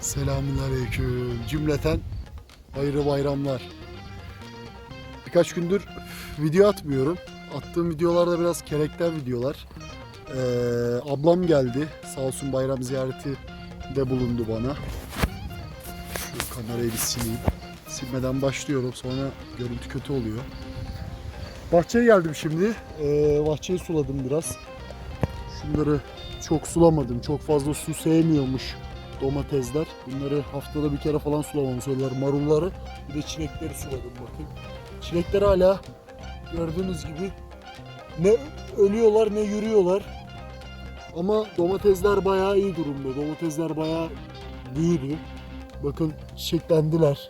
Selamünaleyküm. Cümleten hayırlı bayramlar. Birkaç gündür video atmıyorum. Attığım videolarda biraz kerekten videolar. Ee, ablam geldi. Sağ olsun bayram ziyareti de bulundu bana. Şu kamerayı bir sileyim. Silmeden başlıyorum. Sonra görüntü kötü oluyor. Bahçeye geldim şimdi. Ee, bahçeyi suladım biraz. Şunları çok sulamadım. Çok fazla su sevmiyormuş domatesler. Bunları haftada bir kere falan sulamamı söylüyorlar. Marulları bir de çilekleri suladım bakın. Çilekler hala gördüğünüz gibi ne ölüyorlar ne yürüyorlar. Ama domatesler bayağı iyi durumda. Domatesler bayağı büyüdü. Bakın çiçeklendiler.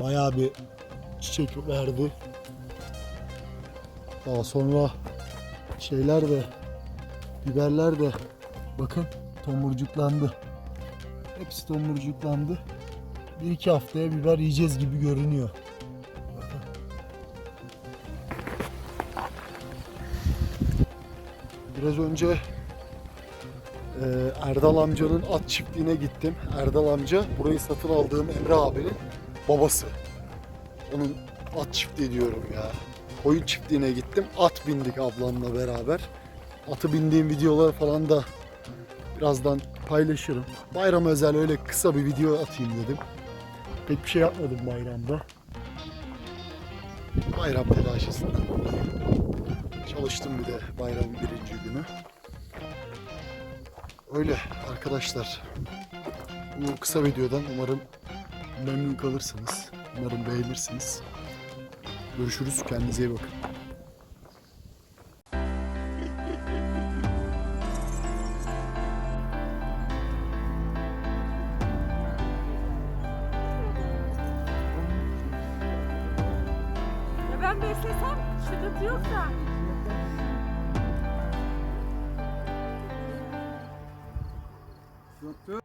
Bayağı bir çiçek verdi. Daha sonra şeyler de biberler de bakın tomurcuklandı. Hepsi tomurcuklandı. Bir iki haftaya biber yiyeceğiz gibi görünüyor. Biraz önce e, Erdal amcanın at çiftliğine gittim. Erdal amca burayı satın aldığım Emre abinin babası. Onun at çiftliği diyorum ya. Koyun çiftliğine gittim. At bindik ablamla beraber. Atı bindiğim videolar falan da birazdan paylaşırım. Bayram özel öyle kısa bir video atayım dedim. Pek bir şey yapmadım bayramda. Bayram telaşesinden dolayı. Çalıştım bir de bayramın birinci günü. Öyle arkadaşlar. Bu kısa videodan umarım memnun kalırsınız. Umarım beğenirsiniz. Görüşürüz. Kendinize iyi bakın. Ben beslesem sıkıntı yok da. Bak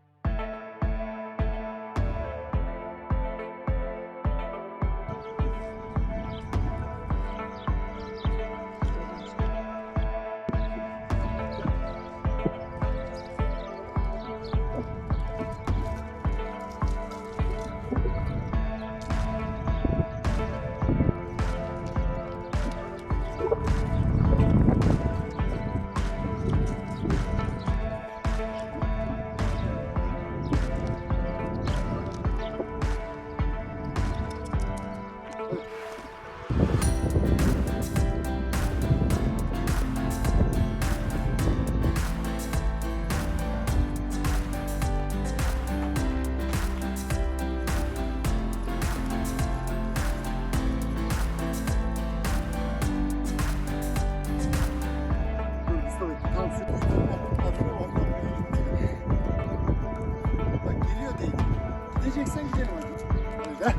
Gideceksen gidelim hadi. Heh,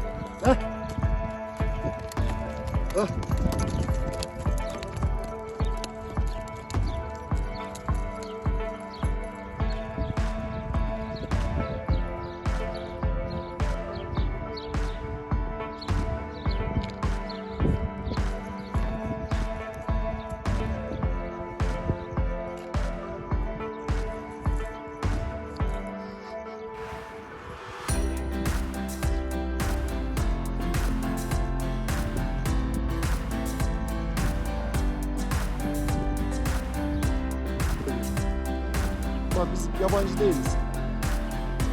heh. Heh. Biz yabancı değiliz.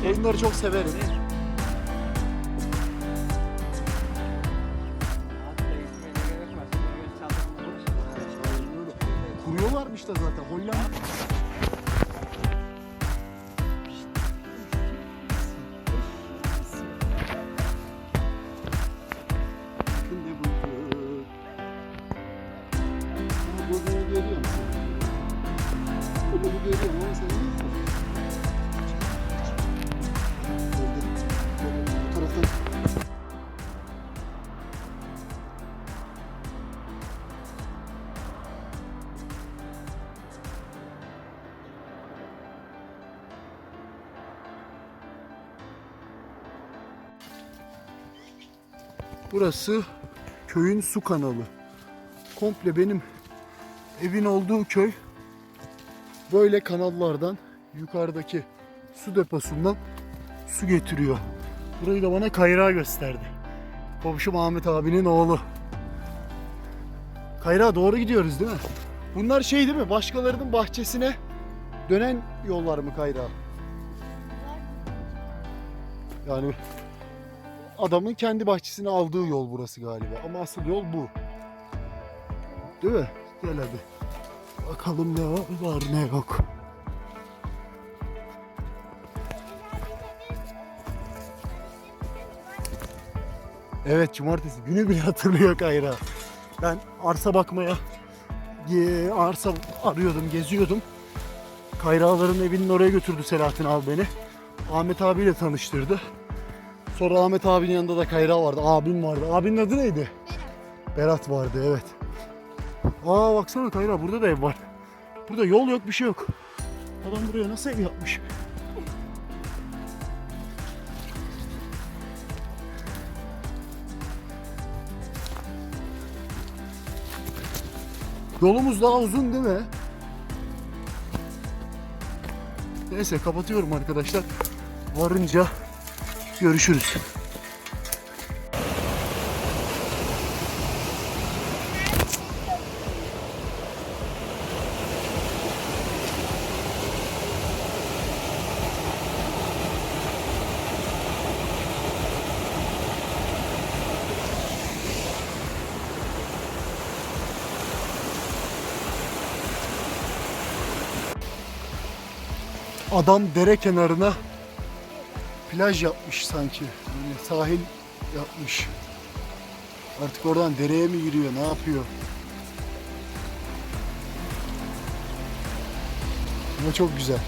Koyunları çok severiz. Kuruyorlarmış da zaten Hollanda. Bu taraftan Burası köyün su kanalı. Komple benim evin olduğu köy böyle kanallardan yukarıdaki su deposundan su getiriyor. Burayı da bana Kayra gösterdi. Komşum Ahmet abinin oğlu. Kayra doğru gidiyoruz değil mi? Bunlar şey değil mi? Başkalarının bahçesine dönen yollar mı Kayra? Yani adamın kendi bahçesine aldığı yol burası galiba. Ama asıl yol bu. Değil mi? Gel hadi. Bakalım ne var ne yok. Evet cumartesi günü bile hatırlıyor Kayra. Ben arsa bakmaya arsa arıyordum, geziyordum. Kayraların evinin oraya götürdü Selahattin abi beni. Ahmet abiyle tanıştırdı. Sonra Ahmet abinin yanında da Kayra vardı, abim vardı. Abinin adı neydi? Berat vardı evet. Aa baksana Kayra burada da ev var. Burada yol yok bir şey yok. Adam buraya nasıl ev yapmış? Yolumuz daha uzun değil mi? Neyse kapatıyorum arkadaşlar. Varınca görüşürüz. Adam dere kenarına plaj yapmış sanki. Yani sahil yapmış. Artık oradan dereye mi giriyor, ne yapıyor? Ama çok güzel.